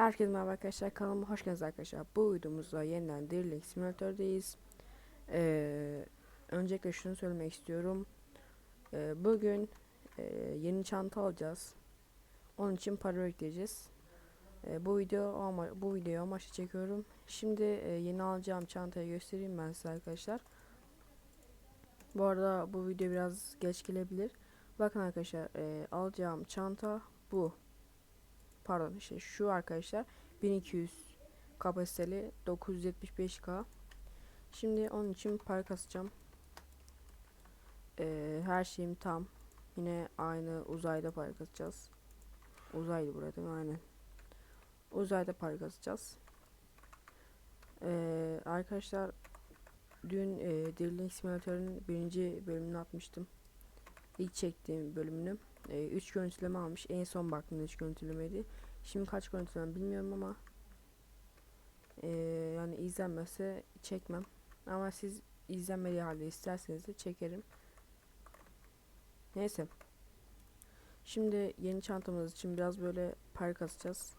Herkese merhaba arkadaşlar kanalıma hoş geldiniz arkadaşlar. Bu videomuzda yeniden Dirlik Simulator'dayız. Ee, öncelikle şunu söylemek istiyorum. Ee, bugün e, yeni çanta alacağız. Onun için para bekleyeceğiz. Ee, bu video ama bu videoyu amaçlı çekiyorum. Şimdi e, yeni alacağım çantayı göstereyim ben size arkadaşlar. Bu arada bu video biraz geç gelebilir. Bakın arkadaşlar e, alacağım çanta bu pardon işte şu arkadaşlar 1200 kapasiteli 975k şimdi onun için para kasacağım. Ee, her şeyim tam. Yine aynı uzayda para kasacağız. Uzaydı burada değil mi? Aynen. Uzayda para kasacağız. Ee, arkadaşlar dün e, Diriling Simulator'ın birinci bölümünü atmıştım. İlk çektiğim bölümünü 3 görüntüleme almış. En son baktığımda 3 görüntülemeydi. Şimdi kaç görüntüleme bilmiyorum ama e, yani izlenmese çekmem. Ama siz izlenmediği halde isterseniz de çekerim. Neyse. Şimdi yeni çantamız için biraz böyle para kasacağız.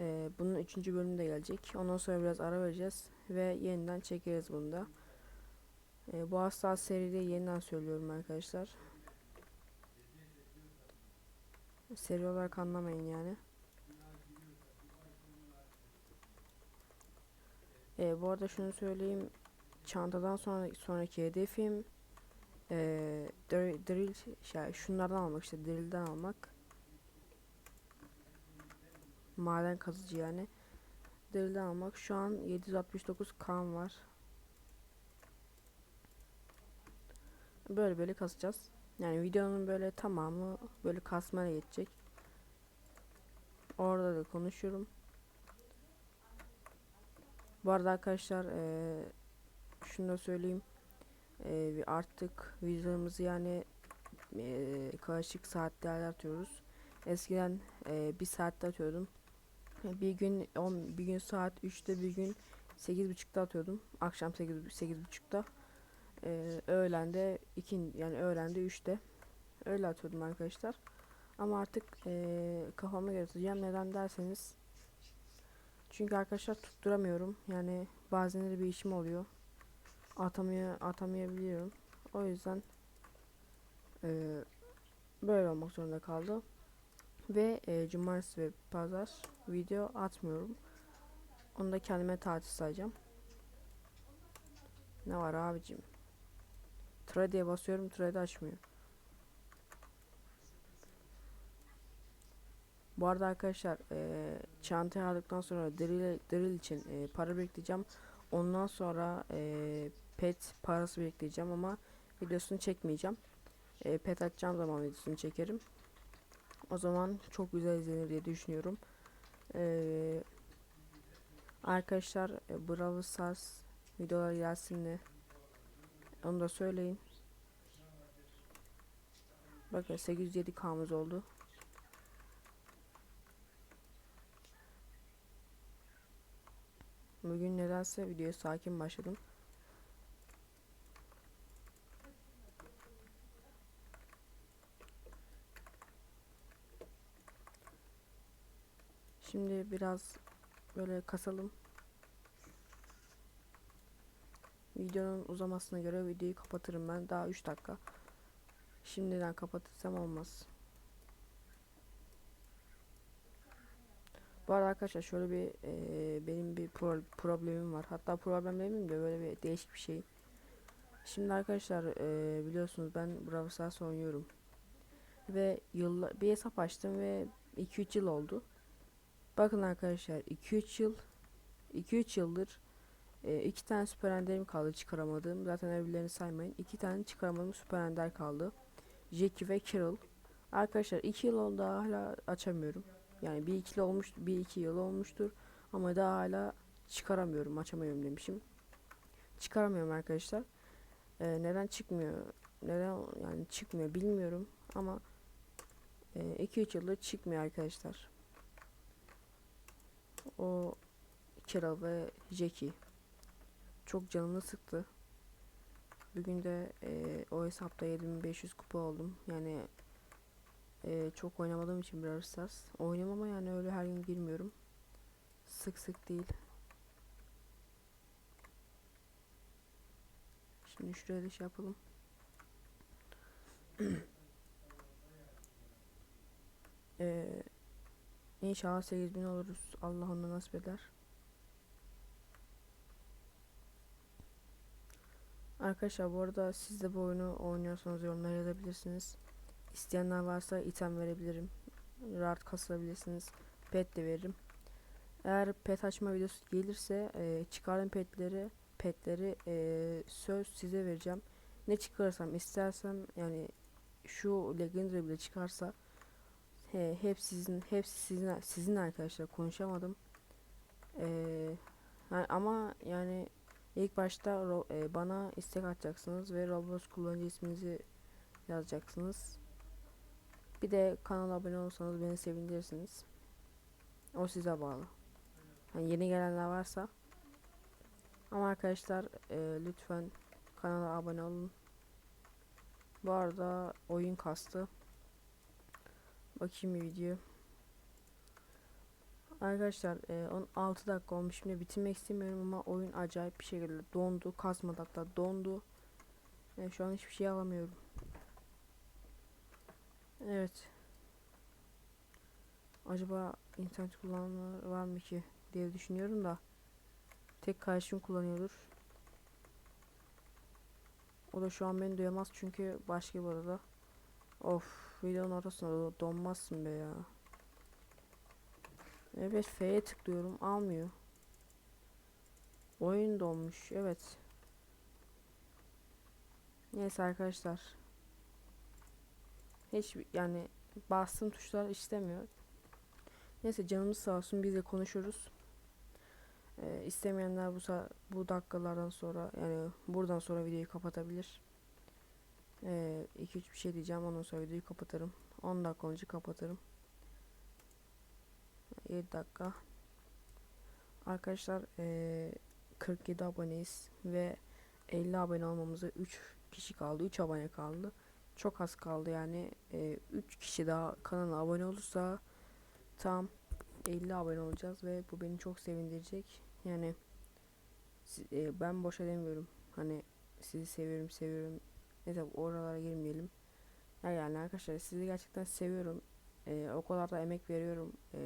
E, bunun 3. bölümü de gelecek. Ondan sonra biraz ara vereceğiz. Ve yeniden çekeriz bunu da. E, bu hasta seride yeniden söylüyorum arkadaşlar. Seri olarak anlamayın yani. Ee, bu arada şunu söyleyeyim. Çantadan sonra sonraki hedefim ee, drill, drill şey, şunlardan almak işte drill'den almak. Maden kazıcı yani. Drill'den almak. Şu an 769 kan var. Böyle böyle kasacağız. Yani videonun böyle tamamı böyle kasmaya geçecek. Orada da konuşuyorum. Bu arada arkadaşlar ee, şunu da söyleyeyim. E, artık videolarımızı yani e, karışık saatlerde atıyoruz. Eskiden e, bir saatte atıyordum. Bir gün 10 bir gün saat 3'te bir gün 8.30'da atıyordum. Akşam 8 8.30'da. Ee, öğlende ikin yani öğlende 3'te öyle atıyordum arkadaşlar. Ama artık e, kafama göre. Neden derseniz çünkü arkadaşlar tutturamıyorum. Yani bazenleri bir işim oluyor. Atamıyor, atamayabiliyorum. O yüzden e, böyle olmak zorunda kaldı. Ve e, cumartesi ve pazar video atmıyorum. Onu da kendime tatil sayacağım. Ne var abicim? Trade'ye basıyorum. Trade açmıyor. Bu arada arkadaşlar e, çantayı aldıktan sonra drill, drill için e, para bekleyeceğim. Ondan sonra e, pet parası bekleyeceğim ama videosunu çekmeyeceğim. E, pet açacağım zaman videosunu çekerim. O zaman çok güzel izlenir diye düşünüyorum. E, arkadaşlar e, Brawl Stars videolar gelsin mi? Onu da söyleyin. Bakın 807 kamız oldu. Bugün nedense videoya sakin başladım. Şimdi biraz böyle kasalım. Videonun uzamasına göre videoyu kapatırım ben. Daha 3 dakika. Şimdiden kapatırsam olmaz. Bu arada arkadaşlar şöyle bir e, benim bir pro problemim var. Hatta problem demeyeyim de böyle bir değişik bir şey. Şimdi arkadaşlar e, biliyorsunuz ben Brawl Stars oynuyorum. Ve yılla bir hesap açtım ve 2-3 yıl oldu. Bakın arkadaşlar 2-3 yıl 2-3 yıldır e, iki tane süper enderim kaldı çıkaramadığım. Zaten evlerini saymayın. iki tane çıkaramadığım süper ender kaldı. Jackie ve Carol. Arkadaşlar 2 yıl oldu hala açamıyorum. Yani bir iki yıl olmuş, bir iki yıl olmuştur. Ama daha hala çıkaramıyorum, açamıyorum demişim. Çıkaramıyorum arkadaşlar. Ee, neden çıkmıyor? Neden yani çıkmıyor bilmiyorum ama 2-3 e, yıldır çıkmıyor arkadaşlar. O Carol ve Jackie çok canını sıktı. Bugün de e, o hesapta 7500 kupa oldum. Yani e, çok oynamadığım için biraz Stars. Oynamama yani öyle her gün girmiyorum. sık sık değil. Şimdi şuraya da şey yapalım. Ee, inşallah 8000 oluruz. Allah onu nasip eder. Arkadaşlar bu arada siz de bu oyunu oynuyorsanız yorumlara yazabilirsiniz. İsteyenler varsa item verebilirim. Rahat kasabilirsiniz. Pet de veririm. Eğer pet açma videosu gelirse e, çıkarın petleri petleri e, söz size vereceğim. Ne çıkarırsam istersem yani şu legendary bile çıkarsa he, hep sizin hepsi sizin sizin arkadaşlar konuşamadım. E, yani ama yani ilk başta e, bana istek atacaksınız ve Roblox kullanıcı isminizi yazacaksınız. Bir de kanala abone olursanız beni sevindirirsiniz. O size bağlı. Yani yeni gelenler varsa. Ama arkadaşlar e, lütfen kanala abone olun. Bu arada oyun kastı. Bakayım video. Arkadaşlar e, 16 dakika olmuş. Şimdi bitirmek istemiyorum ama oyun acayip bir şekilde dondu. Kasmadı hatta dondu. E, şu an hiçbir şey alamıyorum. Evet. Acaba internet kullananlar var mı ki diye düşünüyorum da tek kardeşim kullanıyordur. O da şu an beni duyamaz çünkü başka bir odada. Of videonun ortasında do- donmazsın be ya. Evet F'ye tıklıyorum almıyor. Oyun donmuş evet. Neyse arkadaşlar. Hiç yani bastığım tuşlar istemiyor. Neyse canımız sağ olsun biz de konuşuruz. Ee, istemeyenler bu bu dakikalardan sonra yani buradan sonra videoyu kapatabilir. 2 3 bir şey diyeceğim ondan sonra videoyu kapatırım. 10 dakika önce kapatırım. 7 dakika. Arkadaşlar ee, 47 aboneyiz ve 50 abone olmamıza 3 kişi kaldı. 3 abone kaldı. Çok az kaldı yani 3 kişi daha kanala abone olursa tam 50 abone olacağız ve bu beni çok sevindirecek. Yani e, ben boşa demiyorum. Hani sizi seviyorum seviyorum. Neyse oralara girmeyelim. Ya yani arkadaşlar sizi gerçekten seviyorum. E, o kadar da emek veriyorum e,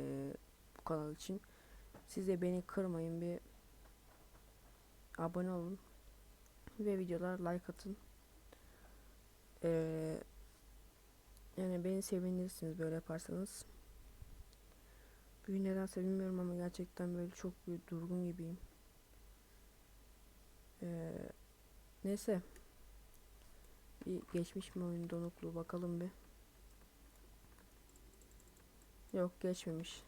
kanal için. Siz de beni kırmayın bir abone olun ve videolara like atın. E, yani beni sevindirirsiniz böyle yaparsanız. Bugün nedense bilmiyorum ama gerçekten böyle çok bir durgun gibiyim. Ee, neyse. Bir geçmiş mi oyun donukluğu bakalım bir. Yok geçmemiş.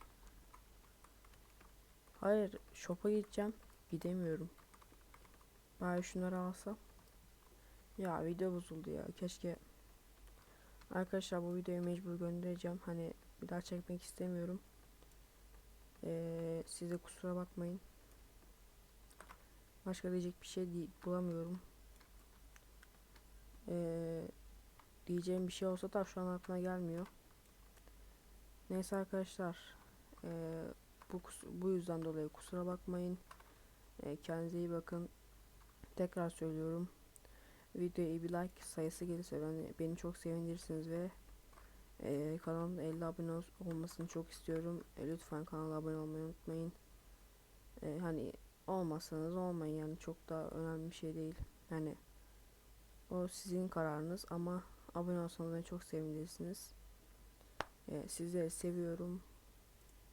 Hayır shop'a gideceğim. Gidemiyorum. Bari şunları alsam. Ya video bozuldu ya. Keşke Arkadaşlar bu videoyu mecbur göndereceğim. Hani bir daha çekmek istemiyorum. Ee, size kusura bakmayın. Başka diyecek bir şey değil, bulamıyorum. Ee, diyeceğim bir şey olsa da şu an aklıma gelmiyor. Neyse arkadaşlar. ee, bu bu yüzden dolayı kusura bakmayın. Ee, kendinize iyi bakın. Tekrar söylüyorum. Videoya bir like sayısı gelirse beni, beni çok sevindirirsiniz ve ee, kanalımda 50 abone ol- olmasını çok istiyorum. E, lütfen kanala abone olmayı unutmayın. E, hani olmazsanız olmayın yani çok da önemli bir şey değil. Yani o sizin kararınız ama abone olsanız beni çok sevindirirsiniz. E, sizleri seviyorum.